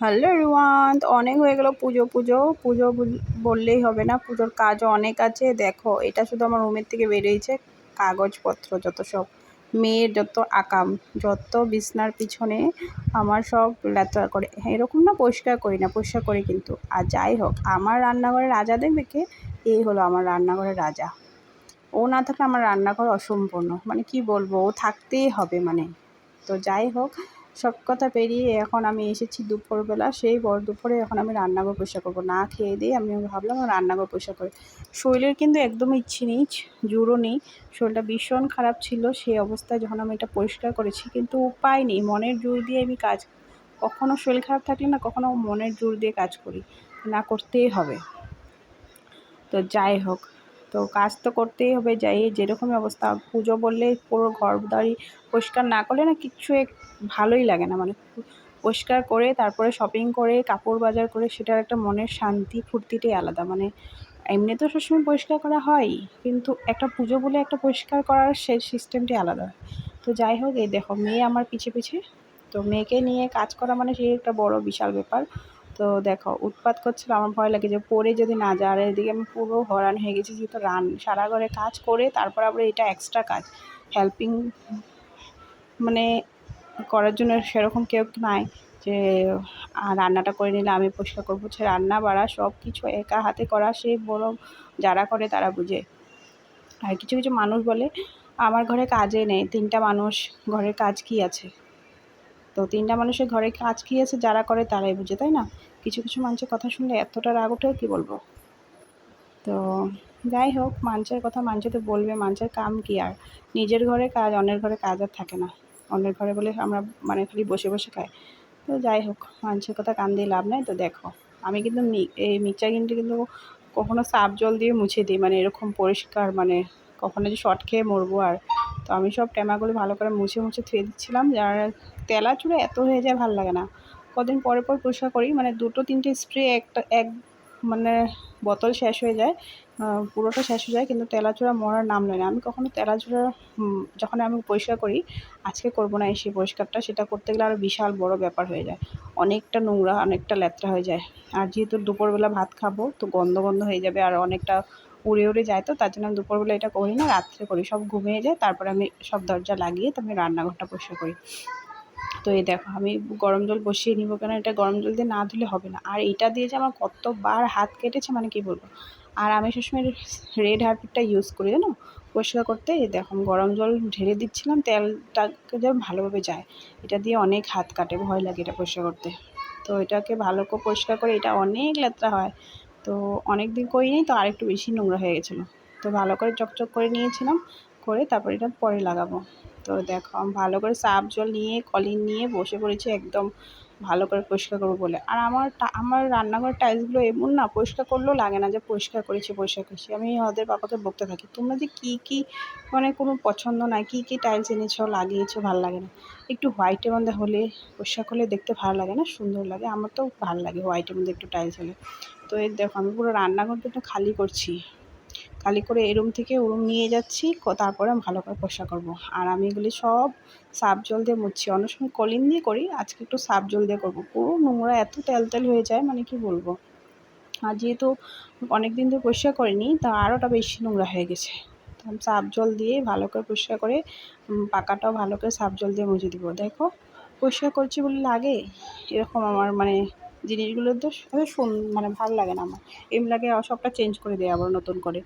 Hello Riwan অনেক হয়ে গেল পুজো পুজো। পুজো বললেই হবে না, পুজোর কাজও অনেক আছে। দেখো, এটা শুধু আমার রুমের থেকে বেরিয়েছে। কাগজপত্র যত সব, মেয়ের যত আকাম, যত বিছনার পিছনে আমার সব লেতরা করে। এরকম না পরিষ্কার করি না, পরিষ্কার করি কিন্তু। আর যাই হোক, আমার রান্নাঘরের রাজা দেখবে কে? এই হলো আমার রান্নাঘরের রাজা। ও না থাকলে আমার রান্নাঘর অসম্পূর্ণ। মানে কি বলব? ও থাকতেই হবে মানে। তো যাই হোক সব কথা পেরিয়ে এখন আমি এসেছি দুপুরবেলা, সেই বড় দুপুরে এখন আমি রান্নাঘর পরিষ্কার করব। না খেয়ে দিয়ে আমি ভাবলাম রান্নাঘর পরিষ্কার করি। শরীরের কিন্তু একদমই ইচ্ছে নেই জোরও নেই। শরীরটা ভীষণ খারাপ ছিল, সেই অবস্থায় যখন আমি এটা পরিষ্কার করেছি, কিন্তু উপায় নেই। মনের জোর দিয়ে আমি কাজ কখনও শরীর খারাপ থাকলে না কখনো মনের জোর দিয়ে কাজ করি। না করতেই হবে। তো যাই হোক তো কাজ তো করতেই হবে, যাই যেরকমই অবস্থা। পুজো বললে পুরো ঘর পরিষ্কার না করলে না কিচ্ছু ভালোই লাগে না। মানে পরিষ্কার করে, তারপরে শপিং করে, কাপড় বাজার করে, সেটার একটা মনের শান্তি, ফুর্তিটাই আলাদা। মানে এমনি তো সবসময় পরিষ্কার করা হয়, কিন্তু একটা পুজো বলে একটা পরিষ্কার করার সে সিস্টেমটি আলাদা। তো যাই হোক, এই দেখো, মেয়ে আমার পিছে পিছে। তো মেয়েকে নিয়ে কাজ করা মানে সেই একটা বড় বিশাল ব্যাপার। তো দেখো, উৎপাত করছিল, আমার ভয় লাগে যে পরে যদি না যায়। আর এদিকে আমি পুরো হরান হয়ে গেছি যেহেতু রান, সারা ঘরে কাজ করে তারপর আবার এটা এক্সট্রা কাজ। হেল্পিং মানে করার জন্য সেরকম কেউ নাই যে রান্নাটা করে নিলে আমি পরিষ্কার করব। সে রান্না, বাড়া সব কিছু একা হাতে করা, সে বড় যারা করে তারা বুঝে। আর কিছু কিছু মানুষ বলে, আমার ঘরে কাজে নেই। তিনটা মানুষ, ঘরের কাজ কি আছে? তো তিনটা মানুষের ঘরে কাজ কী আছে, যারা করে তারাই বুঝে, তাই না? কিছু কিছু মানুষের কথা শুনলে এতটা রাগ ওঠেও কী বলব? তো যাই হোক, মানুষের কথা মানুষে তো বলবে, মানুষের কাম কি আর? নিজের ঘরে কাজ, অন্যের ঘরে কাজ আর থাকে না। অন্যের ঘরে বলে আমরা মানে খালি বসে বসে খাই। তো যাই হোক, মানুষের কথা কান দিয়ে লাভ নেই, তো দেখো। আমি কিন্তু এই মিক্সচার কিন্তু কিন্তু কখনো সাফ জল দিয়ে মুছে দিই মানে এরকম পরিষ্কার মানে কখনো যে শর্ট খেয়ে মরবো আর তো আমি সব ট্যামাগুলো ভালো করে মুছে মুছে থুয়ে দিচ্ছিলাম, যার তেলা চুড়ে এত হয়ে যায় ভালো লাগে না। কদিন পরে পর পরিষ্কার করি মানে দুটো তিনটে স্প্রে একটা, এক মানে বোতল শেষ হয়ে যায় পুরোটা শেষ হয়ে যায়, কিন্তু তেলাচূড়া মরার নাম নেয় না। আমি কখনো তেলাচূড়া যখন আমি পরিষ্কার করি, আজকে করব না এসে পরিষ্কারটা, সেটা করতে গেলে আরও বিশাল বড় ব্যাপার হয়ে যায়। অনেকটা নোংরা, অনেকটা লেত্রা হয়ে যায়। আর যেহেতু দুপুরবেলা ভাত খাব, তো গন্ধ গন্ধ হয়ে যাবে, আর অনেকটা উড়ে উড়ে যায় তো, তার জন্য আমি দুপুরবেলা এটা করি না, রাত্রে করি। সব ঘুমিয়ে যায়, তারপরে আমি সব দরজা লাগিয়ে তো আমি রান্নাঘরটা পরিষ্কার করি। তো এই দেখো, আমি গরম জল বসিয়ে নিব কেন? এটা গরম জল দিয়ে না ধুলে হবে না। আর এটা দিয়ে যে আমার কতবার হাত কেটেছে মানে কি বলব? আর আমি সবসময় রেড হারপিকটা ইউজ করি, জানো? পরিষ্কার করতে। দেখো গরম জল ঢেলে দিচ্ছিলাম, তেলটাকে যেন ভালোভাবে যায়। এটা দিয়ে অনেক হাত কাটে, ভয় লাগে এটা পরিষ্কার করতে। তো এটাকে ভালো করে পরিষ্কার করে, এটা অনেক লেত্রা হয়। তো অনেক দিন করিনি, তো আরেকটু বেশি নোংরা হয়ে গেছিল। তো ভালো করে চকচক করে নিয়েছিলাম, করে তারপর এটা পরে লাগাবো। তো দেখো, ভালো করে সাপ জল নিয়ে, কলিন নিয়ে বসে পড়েছি একদম ভালো করে পরিষ্কার করব বলে। আর আমার আমার রান্নাঘর টাইলসগুলো এমন না, পরিষ্কার করলেও লাগে না যে পরিষ্কার করেছি পরিষ্কার করেছি। আমি ওদের বাবাকে বকতে থাকি, তোমরা যে কী কী মানে কোনো পছন্দ নাই, কী কী টাইলস এনেছো, লাগিয়েছো, ভালো লাগে না। একটু হোয়াইটের মধ্যে হলে, পরিষ্কার করলে দেখতে ভালো লাগে না, সুন্দর লাগে, আমার তো ভালো লাগে হোয়াইটের মধ্যে একটু টাইলস হলে। তো এই দেখো, আমি পুরো রান্নাঘরটা একটু খালি করছি। খালি করে এ রুম থেকে ও রুম নিয়ে যাচ্ছি তারপরে ভালো করে পরিষ্কার করব। আর আমি এগুলি সব সাপ জল দিয়ে মুছছি। অনেক সময় কলিন দিয়ে করি, আজকে একটু সাপ জল দিয়ে করব। পুরো নোংরা এত তেল তেল হয়ে যায় মানে কি বলব? আর যেহেতু অনেক দিন ধরে পরিষ্কার করিনি, তা আরোটা বেশি নোংরা হয়ে গেছে। তো সার্ফ জল দিয়ে ভালো করে পরিষ্কার করে পাকাটাও ভালো করে সাপ জল দিয়ে মুছে দিব। দেখো, পরিষ্কার করছি বলে লাগে? এরকম আমার মানে জিনিসগুলো তো মানে ভালো লাগে না আমার। এমনি লাগে সবটা চেঞ্জ করে দেয় আবার নতুন করে।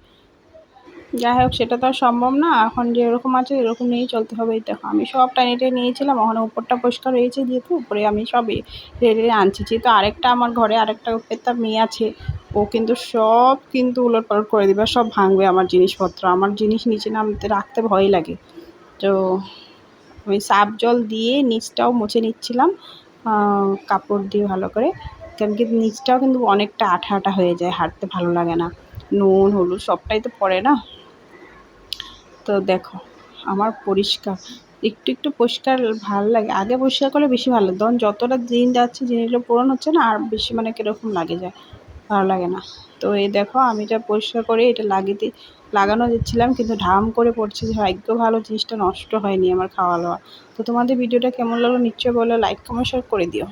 যাই হোক, সেটা তো আর সম্ভব না। এখন যে এরকম আছে, এরকম নিয়েই চলতে হবে। দেখো, আমি সব টাইনিটে নিয়েছিলাম, ওখানে উপরটা পরিষ্কার হয়েছে যেহেতু, উপরে আমি সব রেডি আনছি। যেহেতু আরেকটা আমার ঘরে আরেকটা তার মেয়ে আছে, ও কিন্তু সব কিন্তু উলট পালট করে দিবে সব ভাঙবে আমার জিনিসপত্র। আমার জিনিস নিচে নামতে, রাখতে ভয় লাগে। তো আমি সাপ জল দিয়ে নিচটাও মুছে নিচ্ছিলাম কাপড় দিয়ে ভালো করে। কেন কি, নিচটাও কিন্তু অনেকটা আঠা আঠা হয়ে যায়, হাঁটতে ভালো লাগে না। নুন, হলুদ, সবটাই তো পড়ে না? তো দেখো, আমার পরিষ্কার। একটু একটু পরিষ্কার ভালো লাগে। আগে পরিষ্কার করলে বেশি ভালো লাগে। যতটা দিন যাচ্ছে জিনিসগুলো পূরণ হচ্ছে না, আর বেশি মানে কীরকম লাগে যায়, ভালো লাগে না। তো এই দেখো, আমি এটা পরিষ্কার করে এটা লাগিয়ে লাগানো দিচ্ছিলাম, কিন্তু ঢাম করে পড়ছে। যে ভাগ্য ভালো, জিনিসটা নষ্ট হয়নি আমার খাওয়া দাওয়া তো তোমাদের ভিডিওটা কেমন লাগল, নিশ্চয়ই বলো লাইক কমেন্ট শেয়ার করে দিও।